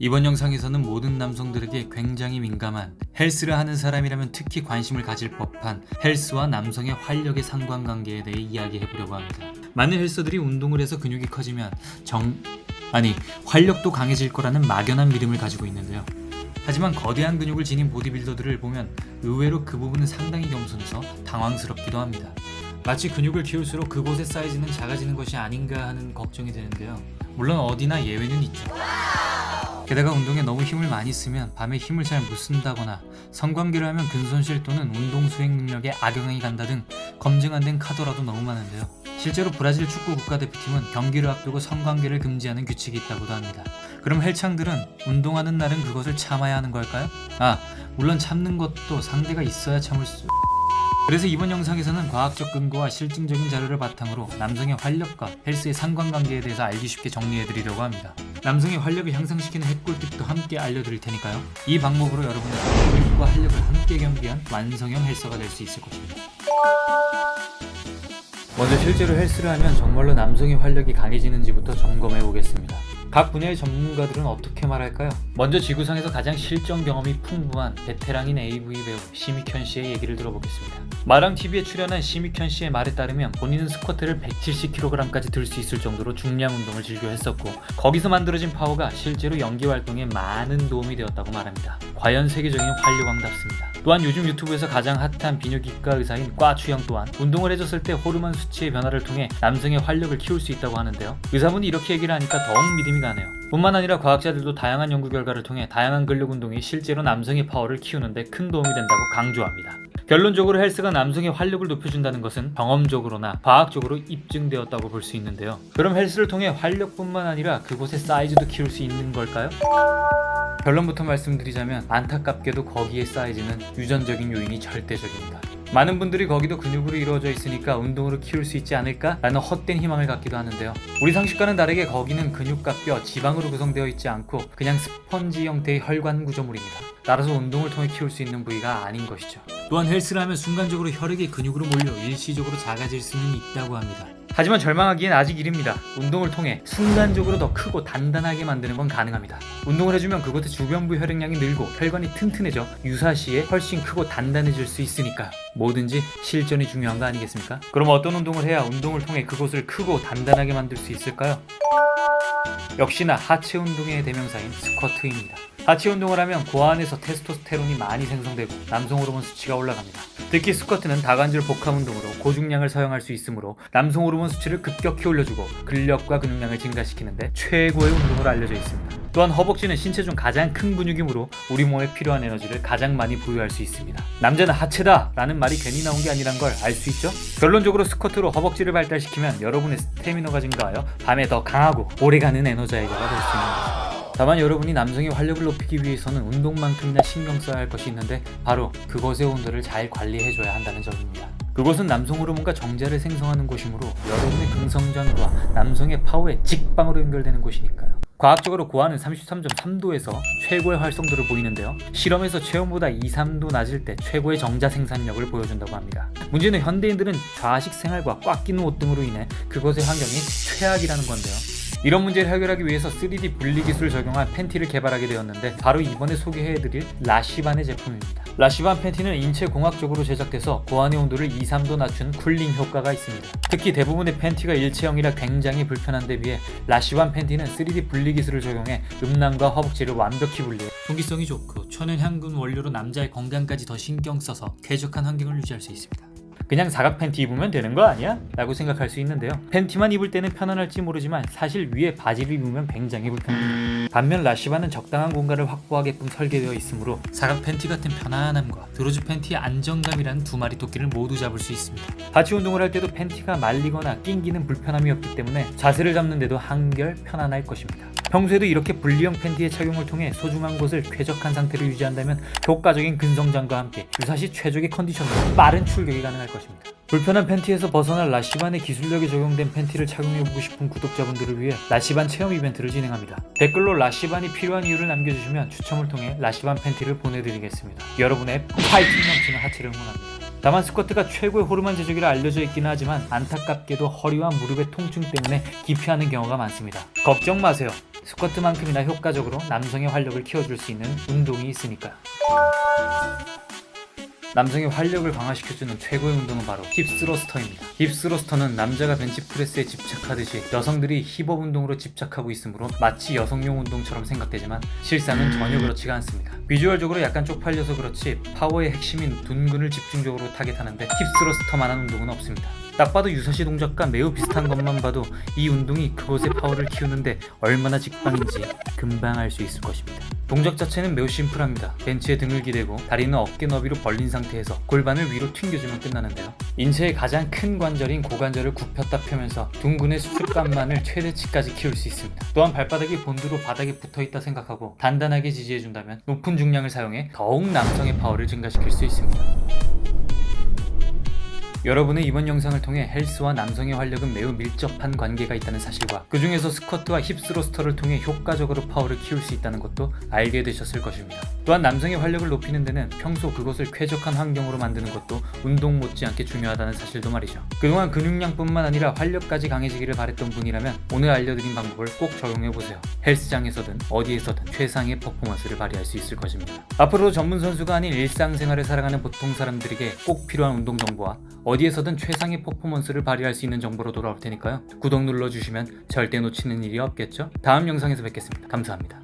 이번 영상에서는 모든 남성들에게 굉장히 민감한 헬스를 하는 사람이라면 특히 관심을 가질 법한 헬스와 남성의 활력의 상관관계에 대해 이야기해 보려고 합니다. 많은 헬서들이 운동을 해서 근육이 커지면 정 아니 활력도 강해질 거라는 막연한 믿음을 가지고 있는데요. 하지만 거대한 근육을 지닌 보디빌더들을 보면 의외로 그 부분은 상당히 겸손해서 당황스럽기도 합니다. 마치 근육을 키울수록 그곳의 사이즈는 작아지는 것이 아닌가 하는 걱정이 되는데요. 물론 어디나 예외는 있죠. 게다가 운동에 너무 힘을 많이 쓰면 밤에 힘을 잘 못 쓴다거나 성관계를 하면 근손실 또는 운동 수행 능력에 악영향이 간다 등 검증 안 된 카더라도 너무 많은데요. 실제로 브라질 축구 국가대표팀은 경기를 앞두고 성관계를 금지하는 규칙이 있다고도 합니다. 그럼 헬창들은 운동하는 날은 그것을 참아야 하는 걸까요? 아, 물론 참는 것도 상대가 있어야 참을 수. 그래서 이번 영상에서는 과학적 근거와 실증적인 자료를 바탕으로 남성의 활력과 헬스의 상관관계에 대해서 알기 쉽게 정리해드리려고 합니다. 남성의 활력을 향상시키는 핵꿀팁도 함께 알려드릴 테니까요. 이 방법으로 여러분의 근육과 활력을 함께 겸비한 완성형 헬스가 될 수 있을 것입니다. 먼저 실제로 헬스를 하면 정말로 남성의 활력이 강해지는지부터 점검해 보겠습니다. 각 분야의 전문가들은 어떻게 말할까요? 먼저 지구상에서 가장 실전 경험이 풍부한 베테랑인 AV 배우 시미현 씨의 얘기를 들어보겠습니다. 마랑 TV에 출연한 시미현 씨의 말에 따르면 본인은 스쿼트를 170kg까지 들 수 있을 정도로 중량 운동을 즐겨 했었고 거기서 만들어진 파워가 실제로 연기 활동에 많은 도움이 되었다고 말합니다. 과연 세계적인 활력왕답습니다. 또한 요즘 유튜브에서 가장 핫한 비뇨기과 의사인 꽈추영 또한 운동을 해줬을 때 호르몬 수치의 변화를 통해 남성의 활력을 키울 수 있다고 하는데요. 의사분이 이렇게 얘기를 하니까 더욱 믿음이 가네요. 뿐만 아니라 과학자들도 다양한 연구 결과를 통해 다양한 근력 운동이 실제로 남성의 파워를 키우는데 큰 도움이 된다고 강조합니다. 결론적으로 헬스가 남성의 활력을 높여준다는 것은 경험적으로나 과학적으로 입증되었다고 볼 수 있는데요. 그럼 헬스를 통해 활력뿐만 아니라 그곳의 사이즈도 키울 수 있는 걸까요? 결론부터 말씀드리자면 안타깝게도 거기의 사이즈는 유전적인 요인이 절대적입니다. 많은 분들이 거기도 근육으로 이루어져 있으니까 운동으로 키울 수 있지 않을까 라는 헛된 희망을 갖기도 하는데요. 우리 상식과는 다르게 거기는 근육과 뼈, 지방으로 구성되어 있지 않고 그냥 스펀지 형태의 혈관 구조물입니다. 따라서 운동을 통해 키울 수 있는 부위가 아닌 것이죠. 또한 헬스를 하면 순간적으로 혈액이 근육으로 몰려 일시적으로 작아질 수는 있다고 합니다. 하지만 절망하기엔 아직 이릅니다. 운동을 통해 순간적으로 더 크고 단단하게 만드는 건 가능합니다. 운동을 해주면 그곳의 주변부 혈액량이 늘고 혈관이 튼튼해져 유사시에 훨씬 크고 단단해질 수 있으니까 뭐든지 실전이 중요한 거 아니겠습니까? 그럼 어떤 운동을 해야 운동을 통해 그곳을 크고 단단하게 만들 수 있을까요? 역시나 하체 운동의 대명사인 스쿼트입니다. 하체 운동을 하면 고안에서 테스토스테론이 많이 생성되고 남성 호르몬 수치가 올라갑니다. 특히 스쿼트는 다관절 복합 운동으로 고중량을 사용할 수 있으므로 남성 호르몬 수치를 급격히 올려주고 근력과 근육량을 증가시키는데 최고의 운동으로 알려져 있습니다. 또한 허벅지는 신체 중 가장 큰 근육이므로 우리 몸에 필요한 에너지를 가장 많이 보유할 수 있습니다. 남자는 하체다! 라는 말이 괜히 나온 게 아니란 걸 알 수 있죠? 결론적으로 스쿼트로 허벅지를 발달시키면 여러분의 스태미너가 증가하여 밤에 더 강하고 오래가는 에너자이저가 될 수 있는 것입니다. 다만 여러분이 남성의 활력을 높이기 위해서는 운동만큼이나 신경 써야 할 것이 있는데 바로 그것의 온도를 잘 관리해줘야 한다는 점입니다. 그곳은 남성 호르몬과 정제를 생성하는 곳이므로 여러분의 긍성장과 남성의 파워에 직방으로 연결되는 곳이니까요. 과학적으로 고아는 33.3도에서 최고의 활성도를 보이는데요. 실험에서 체온보다 2, 3도 낮을 때 최고의 정자 생산력을 보여준다고 합니다. 문제는 현대인들은 좌식 생활과 꽉 끼는 옷 등으로 인해 그것의 환경이 최악이라는 건데요. 이런 문제를 해결하기 위해서 3D 분리 기술을 적용한 팬티를 개발하게 되었는데 바로 이번에 소개해드릴 라시반의 제품입니다. 라시반 팬티는 인체 공학적으로 제작돼서 고안의 온도를 2, 3도 낮춘 쿨링 효과가 있습니다. 특히 대부분의 팬티가 일체형이라 굉장히 불편한 데 비해 라시반 팬티는 3D 분리 기술을 적용해 음낭과 허벅지를 완벽히 분리해 통기성이 좋고 천연 향균 원료로 남자의 건강까지 더 신경 써서 쾌적한 환경을 유지할 수 있습니다. 그냥 사각 팬티 입으면 되는 거 아니야? 라고 생각할 수 있는데요. 팬티만 입을 때는 편안할지 모르지만 사실 위에 바지를 입으면 굉장히 불편합니다. 반면 라시바는 적당한 공간을 확보하게끔 설계되어 있으므로 사각 팬티 같은 편안함과 드로즈 팬티의 안정감이라는 두 마리 토끼를 모두 잡을 수 있습니다. 하체 운동을 할 때도 팬티가 말리거나 낑기는 불편함이 없기 때문에 자세를 잡는데도 한결 편안할 것입니다. 평소에도 이렇게 분리형 팬티의 착용을 통해 소중한 곳을 쾌적한 상태로 유지한다면 효과적인 근성장과 함께 유사시 최적의 컨디션으로 빠른 출격이 가능할 것입니다. 불편한 팬티에서 벗어날 라시반의 기술력이 적용된 팬티를 착용해보고 싶은 구독자분들을 위해 라시반 체험 이벤트를 진행합니다. 댓글로 라시반이 필요한 이유를 남겨주시면 추첨을 통해 라시반 팬티를 보내드리겠습니다. 여러분의 파이팅 넘치는 하체를 응원합니다. 다만 스쿼트가 최고의 호르몬 제조기라 알려져 있기는 하지만 안타깝게도 허리와 무릎의 통증 때문에 기피하는 경우가 많습니다. 걱정 마세요. 스쿼트만큼이나 효과적으로 남성의 활력을 키워줄 수 있는 운동이 있으니까요. 남성의 활력을 강화시켜주는 최고의 운동은 바로 힙스로스터입니다. 힙스로스터는 남자가 벤치프레스에 집착하듯이 여성들이 힙업 운동으로 집착하고 있으므로 마치 여성용 운동처럼 생각되지만 실상은 전혀 그렇지가 않습니다. 비주얼적으로 약간 쪽팔려서 그렇지 파워의 핵심인 둔근을 집중적으로 타겟하는데 힙스로스터만한 운동은 없습니다. 딱 봐도 유사시 동작과 매우 비슷한 것만 봐도 이 운동이 그곳의 파워를 키우는데 얼마나 직방인지 금방 알 수 있을 것입니다. 동작 자체는 매우 심플합니다. 벤치에 등을 기대고 다리는 어깨 너비로 벌린 상태에서 골반을 위로 튕겨주면 끝나는데요. 인체의 가장 큰 관절인 고관절을 굽혔다 펴면서 둥근의 수축감만을 최대치까지 키울 수 있습니다. 또한 발바닥이 본드로 바닥에 붙어 있다 생각하고 단단하게 지지해준다면 높은 중량을 사용해 더욱 남성의 파워를 증가시킬 수 있습니다. 여러분의 이번 영상을 통해 헬스와 남성의 활력은 매우 밀접한 관계가 있다는 사실과 그 중에서 스쿼트와 힙스로스터를 통해 효과적으로 파워를 키울 수 있다는 것도 알게 되셨을 것입니다. 또한 남성의 활력을 높이는 데는 평소 그것을 쾌적한 환경으로 만드는 것도 운동 못지않게 중요하다는 사실도 말이죠. 그동안 근육량뿐만 아니라 활력까지 강해지기를 바랬던 분이라면 오늘 알려드린 방법을 꼭 적용해보세요. 헬스장에서든 어디에서든 최상의 퍼포먼스를 발휘할 수 있을 것입니다. 앞으로 전문 선수가 아닌 일상생활을 살아가는 보통 사람들에게 꼭 필요한 운동 정보와 어디에서든 최상의 퍼포먼스를 발휘할 수 있는 정보로 돌아올 테니까요. 구독 눌러주시면 절대 놓치는 일이 없겠죠? 다음 영상에서 뵙겠습니다. 감사합니다.